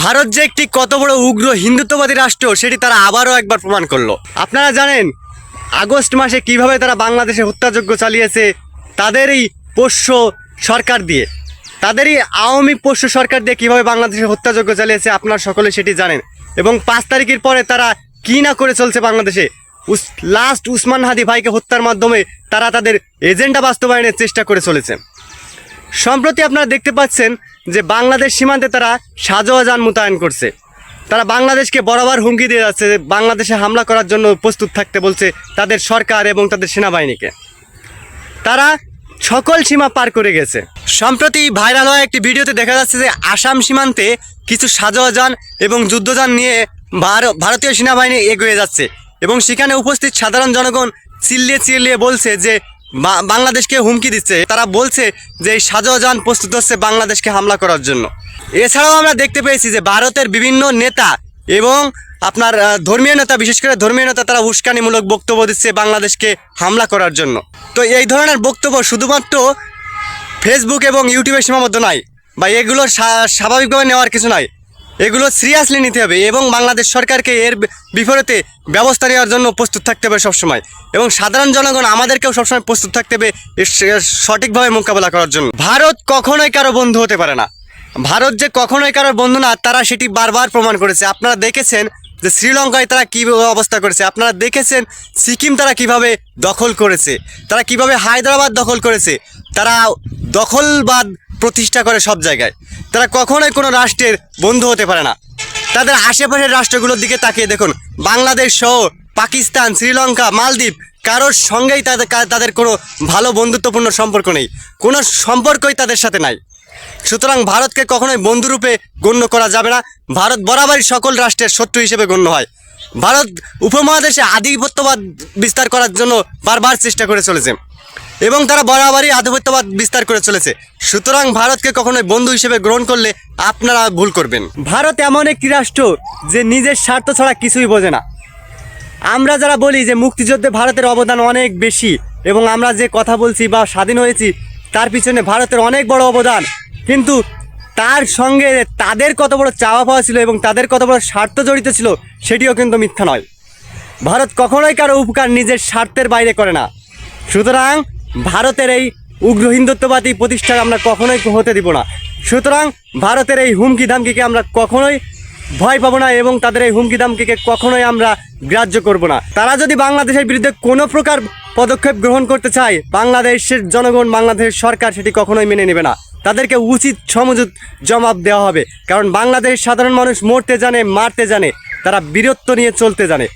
ভারত যে একটি কত বড় উগ্র হিন্দুত্ববাদী রাষ্ট্র, সেটি তারা আবারও একবার প্রমাণ করল। আপনারা জানেন, আগস্ট মাসে কীভাবে তারা বাংলাদেশে হত্যাযজ্ঞ চালিয়েছে, তাদেরই পোষ্য সরকার দিয়ে। তাদেরই আওয়ামী পোষ্য সরকার দিয়ে কীভাবে বাংলাদেশে হত্যাযজ্ঞ চালিয়েছে, আপনারা সকলে সেটি জানেন। এবং পাঁচ তারিখের পরে তারা কি না করে চলছে বাংলাদেশে লাস্ট উসমান হাদি ভাইকে হত্যার মাধ্যমে তারা তাদের এজেন্ডা বাস্তবায়নের চেষ্টা করে চলেছে। সম্প্রতি আপনারা দেখতে পাচ্ছেন যে বাংলাদেশ সীমান্তে তারা সাজোয়াজান মোতায়েন করছে। তারা বাংলাদেশকে বরাবর হুমকি দিয়ে যাচ্ছে বাংলাদেশে হামলা করার জন্য প্রস্তুত থাকতে বলছে তাদের সরকার এবং তাদের সেনাবাহিনীকে। তারা সকল সীমা পার করে গেছে। সম্প্রতি ভাইরাল হওয়া একটি ভিডিওতে দেখা যাচ্ছে যে আসাম সীমান্তে কিছু সাজোয়াজান এবং যুদ্ধযান নিয়ে ভার- ভারতীয় সেনাবাহিনী এগিয়ে যাচ্ছে এবং সেখানে উপস্থিত সাধারণ জনগণ চিল্লিয়ে চিল্লিয়ে বলছে যে বাংলাদেশকে হুমকি দিচ্ছে। তারা বলছে যে এই সাজোয়াজান প্রস্তুত হচ্ছে বাংলাদেশকে হামলা করার জন্য। এছাড়াও আমরা দেখতে পেয়েছি যে ভারতের বিভিন্ন নেতা এবং আপনার ধর্মীয় নেতা, বিশেষ করে ধর্মীয় নেতা, তারা উস্কানিমূলক বক্তব্য দিচ্ছে বাংলাদেশকে হামলা করার জন্য। তো এই ধরনের বক্তব্য শুধুমাত্র ফেসবুক এবং ইউটিউবে সীমাবদ্ধ নয়, বা এগুলো স্বা- স্বাভাবিকভাবে নেওয়ার কিছু নয়। এগুলো সিরিয়াসলি নিতে হবে এবং বাংলাদেশ সরকারকে এর বিপরীতে ব্যবস্থা নেওয়ার জন্য প্রস্তুত থাকতে হবে সবসময়। এবং সাধারণ জনগণ আমাদেরকেও সবসময় প্রস্তুত থাকতে হবে সঠিকভাবে মোকাবেলা করার জন্য। ভারত কখনোই কারও বন্ধু হতে পারে না। ভারত যে কখনোই কারোর বন্ধু না, তারা সেটি বারবার প্রমাণ করেছে। আপনারা দেখেছেন যে শ্রীলঙ্কায় তারা কী অবস্থা করেছে। আপনারা দেখেছেন সিকিম তারা কীভাবে দখল করেছে। তারা কীভাবে হায়দ্রাবাদ দখল করেছে। তারা দখলবাদ প্রতিষ্ঠা করে সব জায়গায়। তারা কখনোই কোনো রাষ্ট্রের বন্ধু হতে পারে না। তাদের আশেপাশের রাষ্ট্রগুলোর দিকে তাকিয়ে দেখুন, বাংলাদেশ সহ পাকিস্তান, শ্রীলঙ্কা, মালদ্বীপ, কারোর সঙ্গেই তাদের তাদের কোনো ভালো বন্ধুত্বপূর্ণ সম্পর্ক নেই। কোনো সম্পর্কই তাদের সাথে নাই। সুতরাং ভারতকে কখনোই বন্ধুরূপে গণ্য করা যাবে না। ভারত বরাবরই সকল রাষ্ট্রের শত্রু হিসেবে গণ্য হয়। ভারত উপমহাদেশে আধিপত্যবাদ বিস্তার করার জন্য বারবার চেষ্টা করে চলেছে। এবং তারা বরাবরই আধিপত্যবাদ বিস্তার করে চলেছে। সুতরাং ভারতকে কখনোই বন্ধু হিসেবে গ্রহণ করলে আপনারা ভুল করবেন। ভারত এমন একটি রাষ্ট্র যে নিজের স্বার্থ ছাড়া কিছুই বোঝে না। আমরা যারা বলি যে মুক্তিযুদ্ধে ভারতের অবদান অনেক বেশি এবং আমরা যে কথা বলছি বা স্বাধীন হয়েছি, তার পিছনে ভারতের অনেক বড় অবদান। কিন্তু তার সঙ্গে তাদের কত বড় চাওয়া পাওয়া ছিল এবং তাদের কত বড় স্বার্থ জড়িত ছিল, সেটিও কিন্তু মিথ্যা নয়। ভারত কখনোই কারও উপকার নিজের স্বার্থের বাইরে করে না। সুতরাং ভারতের এই উগ্র হিন্দুত্ববাদী প্রতিষ্ঠা আমরা কখনোই হতে দিব না। সুতরাং ভারতের এই হুমকি ধামকিকে আমরা কখনোই ভয় পাবো না এবং তাদের এই হুমকি ধামকিকে কখনোই আমরা গ্রাহ্য করব না। তারা যদি বাংলাদেশের বিরুদ্ধে কোনো প্রকার পদক্ষেপ গ্রহণ করতে চায়, বাংলাদেশের জনগণ, বাংলাদেশের সরকার সেটি কখনোই মেনে নেবে না। তাদেরকে উচিত সমুচিত জবাব দেওয়া হবে। কারণ বাংলাদেশের সাধারণ মানুষ মরতে জানে, মারতে জানে, তারা বীরত্ব নিয়ে চলতে জানে।